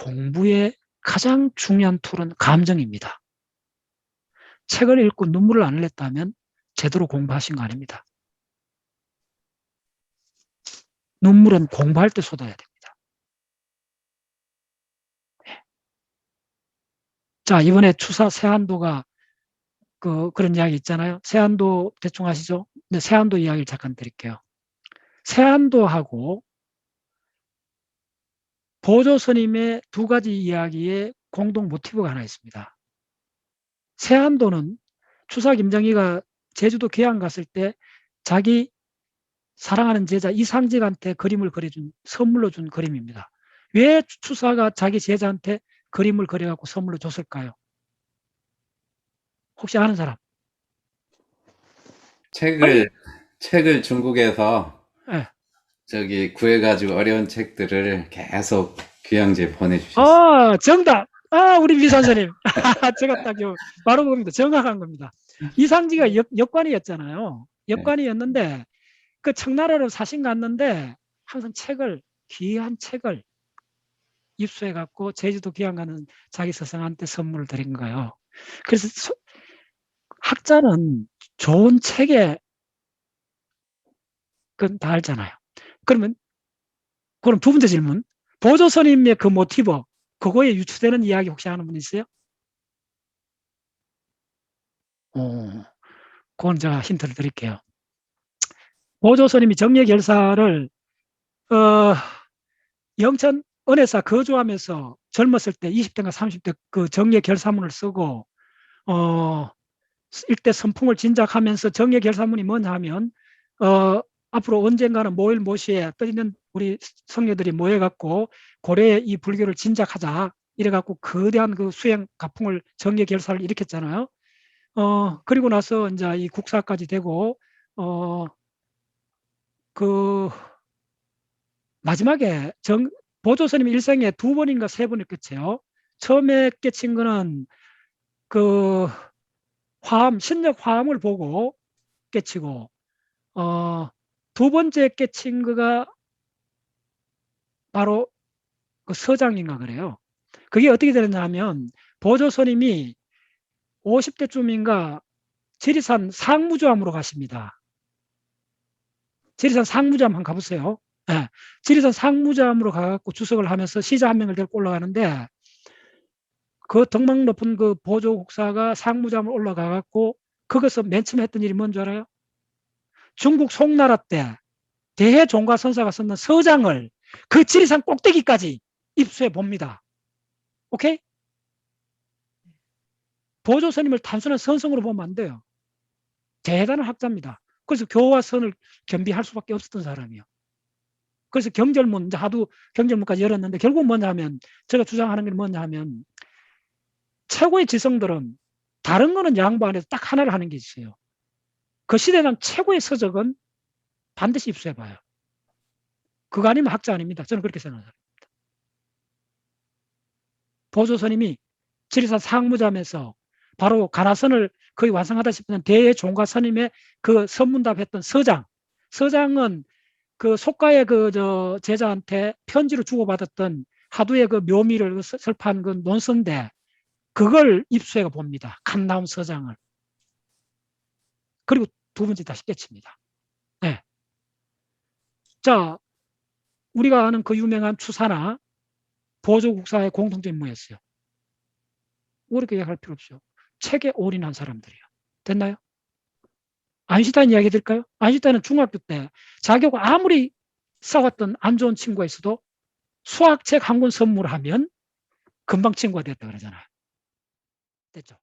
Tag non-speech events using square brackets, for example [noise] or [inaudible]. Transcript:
공부의 가장 중요한 툴은 감정입니다. 책을 읽고 눈물을 안 흘렸다면 제대로 공부하신 거 아닙니다. 눈물은 공부할 때 쏟아야 됩니다. 네. 자, 이번에 추사 세한도가 그, 그런 이야기 있잖아요. 세한도 대충 아시죠? 네, 세한도 이야기를 잠깐 드릴게요. 세한도하고 보조 스님의 두 가지 이야기에 공동 모티브가 하나 있습니다. 세한도는 추사 김정희가 제주도 귀향 갔을 때 자기 사랑하는 제자 이상직한테 그림을 그려준 선물로 준 그림입니다. 왜 추사가 자기 제자한테 그림을 그려갖고 선물로 줬을까요? 혹시 아는 사람? 책을 책을 중국에서 네. 저기 구해가지고 어려운 책들을 계속 귀향지에 보내주셨어요. 아, 정답! 아, 우리 미 선생님. [laughs] 제가 딱 요, 바로 봅니다. 정확한 겁니다. 이상지가 역, 역관이었잖아요. 역관이었는데, 그 청나라로 사신 갔는데, 항상 책을, 귀한 책을 입수해 갖고, 제주도 귀향 가는 자기 스승한테 선물을 드린 거예요. 그래서 소, 학자는 좋은 책에, 그건 다 알잖아요. 그러면, 그럼 두 번째 질문. 보조선임의 그 모티브, 그거에 유추되는 이야기 혹시 아는 분 있어요? 어, 그건 제가 힌트를 드릴게요. 보조선임이 정예 결사를 어, 영천 은혜사 거주하면서 젊었을 때 20대인가 30대 그 정예 결사문을 쓰고 어, 일대 선풍을 진작하면서 정예 결사문이 뭐냐 하면 어, 앞으로 언젠가는 모일 모시에 떠 있는 우리 성녀들이 모여갖고 고려에 이 불교를 진작하자 이래갖고 거대한 그 수행 가풍을 정계 결사를 일으켰잖아요. 어 그리고 나서 이제 이 국사까지 되고 어 그 마지막에 정 보조스님 일생에 두 번인가 세 번을 끝이에요. 처음에 깨친 거는 그 화암 신력 화암을 보고 깨치고 어 두 번째 깨친 거가 바로 그 서장인가 그래요. 그게 어떻게 되느냐 하면 보조선임이 50대쯤인가 지리산 상무조암으로 가십니다. 지리산 상무조암 한번 가보세요. 네. 지리산 상무조암으로 가갖고 주석을 하면서 시자 한 명을 데리고 올라가는데 그 덕망 높은 그 보조 국사가 상무조암을 올라가갖고 거기서 맨 처음 했던 일이 뭔 줄 알아요? 중국 송나라 때 대종과 선사가 썼는 서장을 그 지리산 꼭대기까지 입수해 봅니다. 오케이? 보조 스님을 단순한 선성으로 보면 안 돼요. 대단한 학자입니다. 그래서 교와 선을 겸비할 수밖에 없었던 사람이요. 그래서 경절문, 이제 하도 경절문까지 열었는데 결국 뭐냐 하면 제가 주장하는 게 뭐냐 하면 최고의 지성들은 다른 거는 양보 안 해서 딱 하나를 하는 게 있어요. 그 시대당 최고의 서적은 반드시 입수해 봐요. 그거 아니면 학자 아닙니다. 저는 그렇게 생각합니다. 보조선임이 지리산 상무잠에서 바로 가나선을 거의 완성하다 싶은 대종가 선임의 그 선문답했던 서장. 서장은 그 속가의 그 저 제자한테 편지로 주고받았던 하두의 그 묘미를 설파한 그 논서인데 그걸 입수해 봅니다. 간 나온 서장을. 그리고 두 번째 다시 깨칩니다. 네. 자, 우리가 아는 그 유명한 추사나 보조국사의 공통점이 뭐였어요? 어렵게 얘기할 필요 없죠. 책에 올인한 사람들이요. 됐나요? 아인슈타인 이야기 드릴까요? 아인슈타인은 중학교 때 자기하고 아무리 싸웠던 안 좋은 친구가 있어도 수학책 한 권 선물하면 금방 친구가 됐다 그러잖아요. 됐죠?